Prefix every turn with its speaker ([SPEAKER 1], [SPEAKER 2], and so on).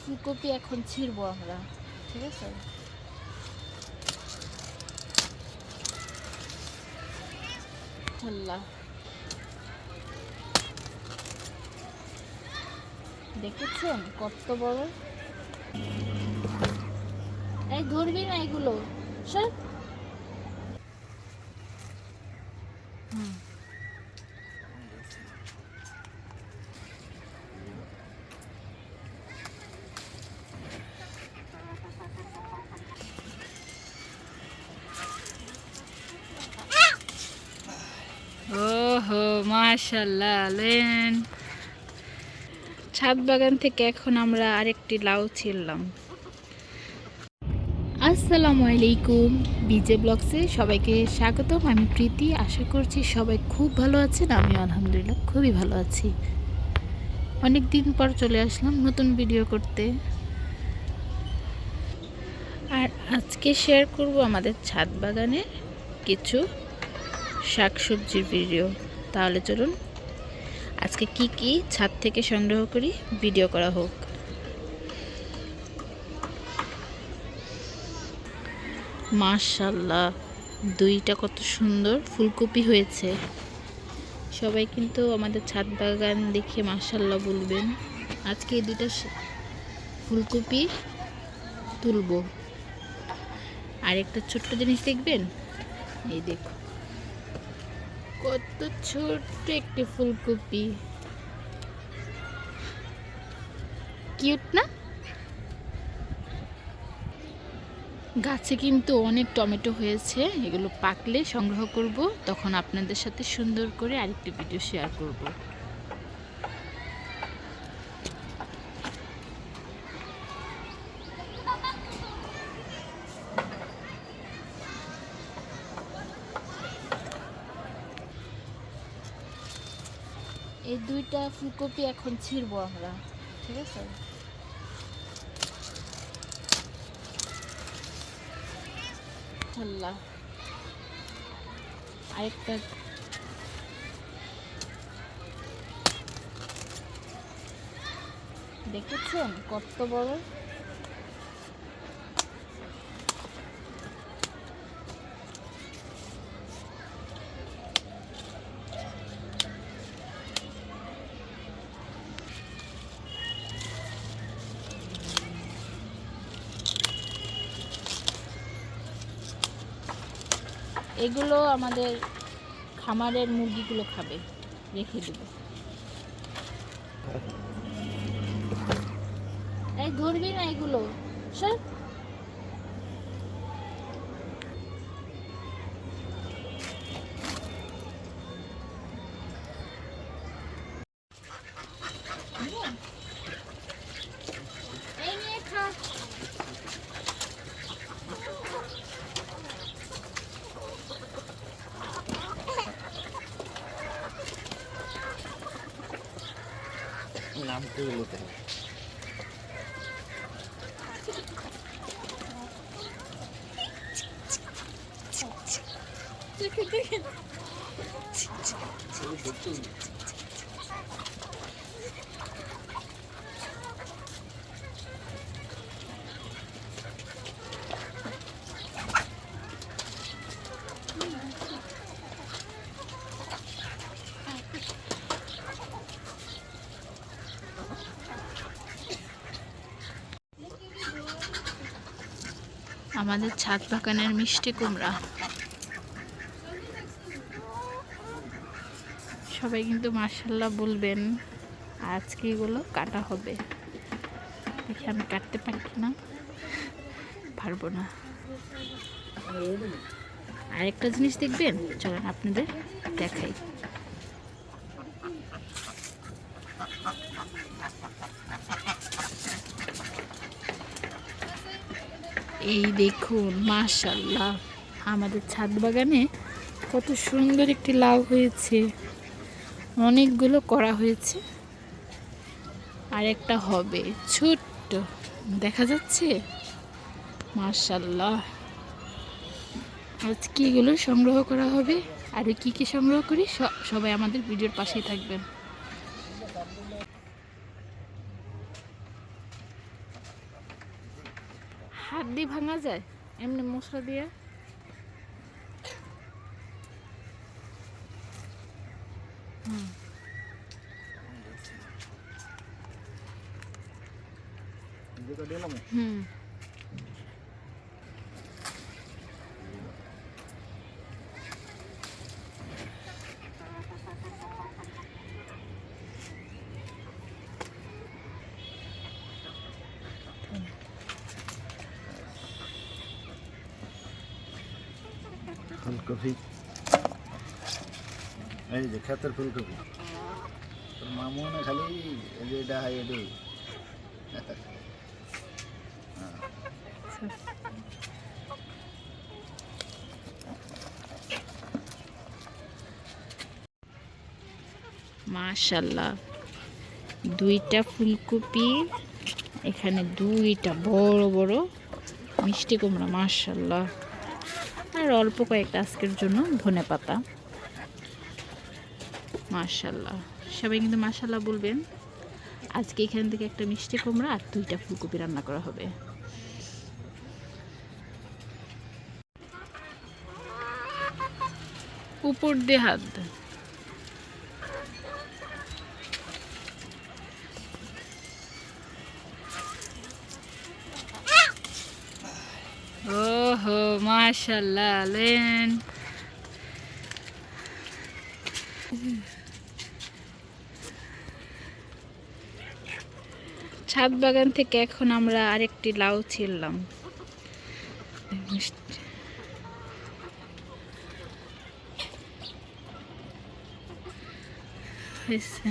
[SPEAKER 1] ফুলকপি এখন ছিঁড়বো আমরা, ঠিক আছে? আল্লাহ দেখেছেন কত বড়? এই ধরবি না এগুলো। সর হুম ওহো মাশাল্লাহ লেন ছাদ বাগান থেকে এখন আমরা আরেকটি লাউ ছিললাম আসসালামু আলাইকুম, বিজে ব্লগসে সবাইকে স্বাগতম। আমি প্রীতি, আশা করছি সবাই খুব ভালো আছেন আমি আলহামদুলিল্লাহ খুবই ভালো আছি। অনেক দিন পর চলে আসলাম নতুন ভিডিও করতে। আর আজকে শেয়ার করব আমাদের ছাদ বাগানের কিছু শাকসবজির ভিডিও। তাহলে চলুন আজকে কি কি ছাদ থেকে সংগ্রহ করি, ভিডিও করা হোক। মাশাল্লাহ দুইটা কত সুন্দর ফুলকপি হয়েছে। সবাই কিন্তু আমাদের ছাদ বাগান দেখে মাশাল্লাহ বলবেন। আজকে এই দুইটা ফুলকপি তুলবো। আর একটা ছোট্ট জিনিস দেখবেন? এই দেখো কত ছোট্ট একটি ফুলকপি। কিউট না? গাছে কিন্তু অনেক টমেটো হয়েছে, এগুলো পাকলে সংগ্রহ করব। তখন আপনাদের সাথে সুন্দর করে আরেকটি ভিডিও শেয়ার করব। এই দুইটা ফুলকপি এখন ছিঁড়বো আমরা ঠিক আছে? আরেকটা দেখেছেন কত বড়? এগুলো আমাদের খামারের মুরগিগুলো খাবে রেখে দেবো। এই ধরবি না এগুলো সর
[SPEAKER 2] নাম করে নিতে
[SPEAKER 1] আমাদের ছাদ বাগানের মিষ্টি কুমড়া। সবাই কিন্তু মার্শাল্লাহ বলবেন আজকে এগুলো কাটা হবে। দেখি আমি কাটতে পারি না। পারব না। আরেকটা জিনিস দেখবেন? চলেন আপনাদের দেখাই। এই দেখুন মাশাল্লাহ আমাদের ছাদ বাগানে কত সুন্দর একটি লাউ হয়েছে। অনেকগুলো করা হয়েছে। আর একটা হবে ছোট্ট। দেখা যাচ্ছে? মাশাল্লাহ আজকে এগুলো সংগ্রহ করা হবে? আর কি কি সংগ্রহ করি? সবাই আমাদের ভিডিওর পাশেই থাকবেন। হাত দিয়ে ভাঙা যায়? এমনি মশলা দিয়ে? হুম।
[SPEAKER 2] ফুলকপি। এই যে ক্ষেতের ফুলকপি। তোর মামু না খালি এটা হাই
[SPEAKER 1] মাশাল্লাহ। দুইটা ফুলকপি, এখানে দুইটা বড় বড় মিষ্টি কুমড়া, মাশাল্লাহ। আর অল্প কয়েকটা আজকের জন্য ধনে পাতা। মাশাল্লাহ সবাই কিন্তু মাশাল্লাহ বলবেন। আজকে এখান থেকে একটা মিষ্টি কুমড়া আর দুইটা ফুলকপি রান্না করা হবে। উপর দিয়ে হাত ওহো মাশাল্লাহ লেন ছাদ বাগান থেকে এখন আমরা আরেকটি লাউ ছিললাম হয়েছে।